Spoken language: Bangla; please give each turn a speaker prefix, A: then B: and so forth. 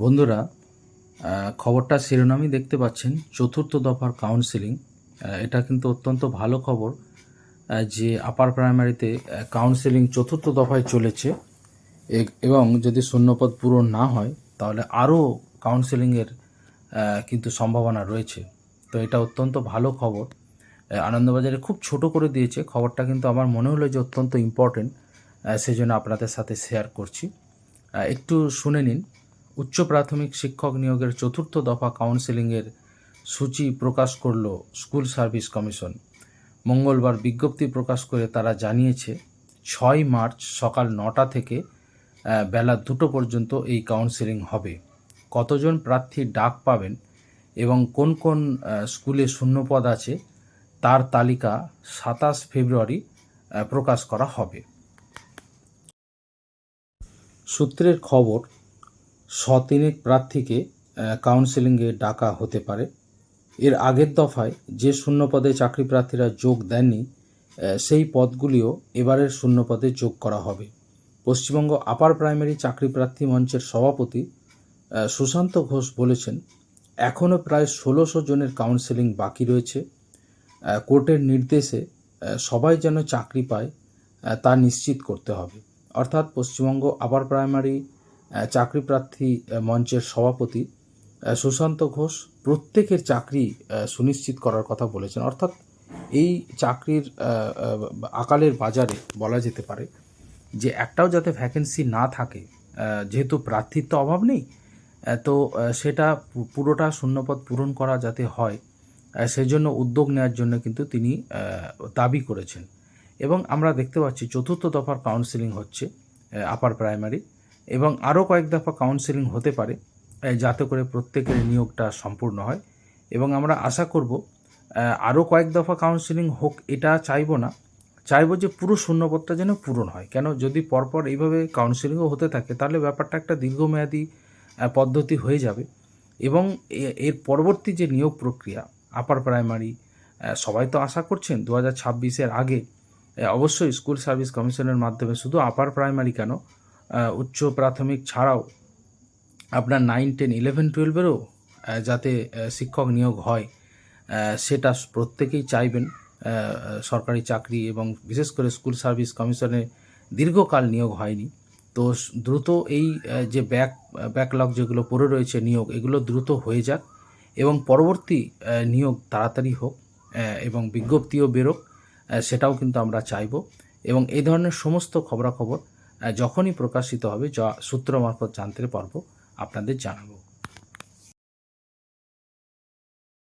A: বন্ধুরা খবরটা শিরোনামই দেখতে পাচ্ছেন চতুর্থ দফার কাউন্সিলিং এটা কিন্তু অত্যন্ত ভালো খবর যে আপার প্রাইমারিতে কাউন্সিলিং চতুর্থ দফায় চলেছে। এবং যদি শূন্যপদ পূরণ না হয়, তাহলে আরও কাউন্সিলিংয়ের কিন্তু সম্ভাবনা রয়েছে। তো এটা অত্যন্ত ভালো খবর। আনন্দবাজারে খুব ছোট করে দিয়েছে। খবরটা কিন্তু আমার মনে হলো যে অত্যন্ত ইম্পর্টেন্ট সেই জন্য আপনাদের সাথে শেয়ার করছি। একটু শুনে নিন। উচ্চ প্রাথমিক শিক্ষক নিয়োগের চতুর্থ দফা কাউন্সেলিংয়ের সূচি প্রকাশ করল স্কুল সার্ভিস কমিশন। মঙ্গলবার বিজ্ঞপ্তি প্রকাশ করে তারা জানিয়েছে, ছয় মার্চ সকাল নটা থেকে বেলা দুটো পর্যন্ত এই কাউন্সেলিং হবে। কতজন প্রার্থী ডাক পাবেন এবং কোন কোন স্কুলে শূন্যপদ আছে তার তালিকা সাতাশ ফেব্রুয়ারি প্রকাশ করা হবে। সূত্রের খবর শতিনেক প্রার্থীকে কাউন্সেলিংয়ে ডাকা হতে পারে। এর আগের দফায় যে শূন্যপদে চাকরি প্রার্থীরা যোগ দেননি সেই পদগুলিও এবারের শূন্যপদে যোগ করা হবে। পশ্চিমবঙ্গ আপার প্রাইমারি চাকরি প্রার্থী মঞ্চের সভাপতি সুশান্ত ঘোষ বলেছেন এখনও প্রায় ষোলোশো জনের কাউন্সেলিং বাকি রয়েছে। কোর্টের নির্দেশে সবাই যেন চাকরি পায় তা নিশ্চিত করতে হবে। অর্থাৎ পশ্চিমবঙ্গ আপার প্রাইমারি চাকরি প্রার্থী মঞ্চের সভাপতি সুশান্ত ঘোষ প্রত্যেকের চাকরি সুনিশ্চিত করার কথা বলেছেন। অর্থাৎ এই চাকরির আকালের বাজারে বলা যেতে পারে যে একটাও যাতে ভ্যাকেন্সি না থাকে যেহেতু প্রার্থীর তো অভাব নেই তো সেটা পুরোটা শূন্যপদ পূরণ করা যাতে হয় আহ, সেই জন্য উদ্যোগ নেওয়ার জন্য কিন্তু তিনি দাবি করেছেন। এবং আমরা দেখতে পাচ্ছি চতুর্থ দফার কাউন্সিলিং হচ্ছে আপার প্রাইমারি এবং আরও কয়েক দফা কাউন্সিলিং হতে পারে যাতে করে প্রত্যেকের নিয়োগটা সম্পূর্ণ হয়। এবং আমরা আশা করব আরও কয়েক দফা কাউন্সিলিং হোক, এটা চাইব না। চাইব যে পুরো শূন্যপদটা যেন পূরণ হয়। কেন? যদি পরপর এইভাবে কাউন্সিলিংও হতে থাকে, তাহলে ব্যাপারটা একটা দীর্ঘমেয়াদী পদ্ধতি হয়ে যাবে। এবং এর পরবর্তী যে নিয়োগ প্রক্রিয়া আপার প্রাইমারি সবাই তো আশা করছেন দু হাজার ছাব্বিশের আগে অবশ্যই স্কুল সার্ভিস কমিশনের মাধ্যমে শুধু আপার প্রাইমারি কেন? উচ্চ প্রাথমিক ছাড়াও আপনার নাইন টেন ইলেভেন টুয়েলভেরও যাতে শিক্ষক নিয়োগ হয় সেটা প্রত্যেকেই চাইবেন সরকারি চাকরি এবং বিশেষ করে স্কুল সার্ভিস কমিশনে দীর্ঘকাল নিয়োগ হয়নি। তো দ্রুত এই যে ব্যাক ব্যাকলগ যেগুলো পড়ে রয়েছে নিয়োগ, এগুলো দ্রুত হয়ে যাক এবং পরবর্তী নিয়োগ তাড়াতাড়ি হোক এবং বিজ্ঞপ্তিও বেরোক সেটাও কিন্তু আমরা চাইব এবং এই ধরনের সমস্ত খবরাখবর যখনই প্রকাশিত হবে যা সূত্র মারফত জানতে পারব আপনাদের জানাব।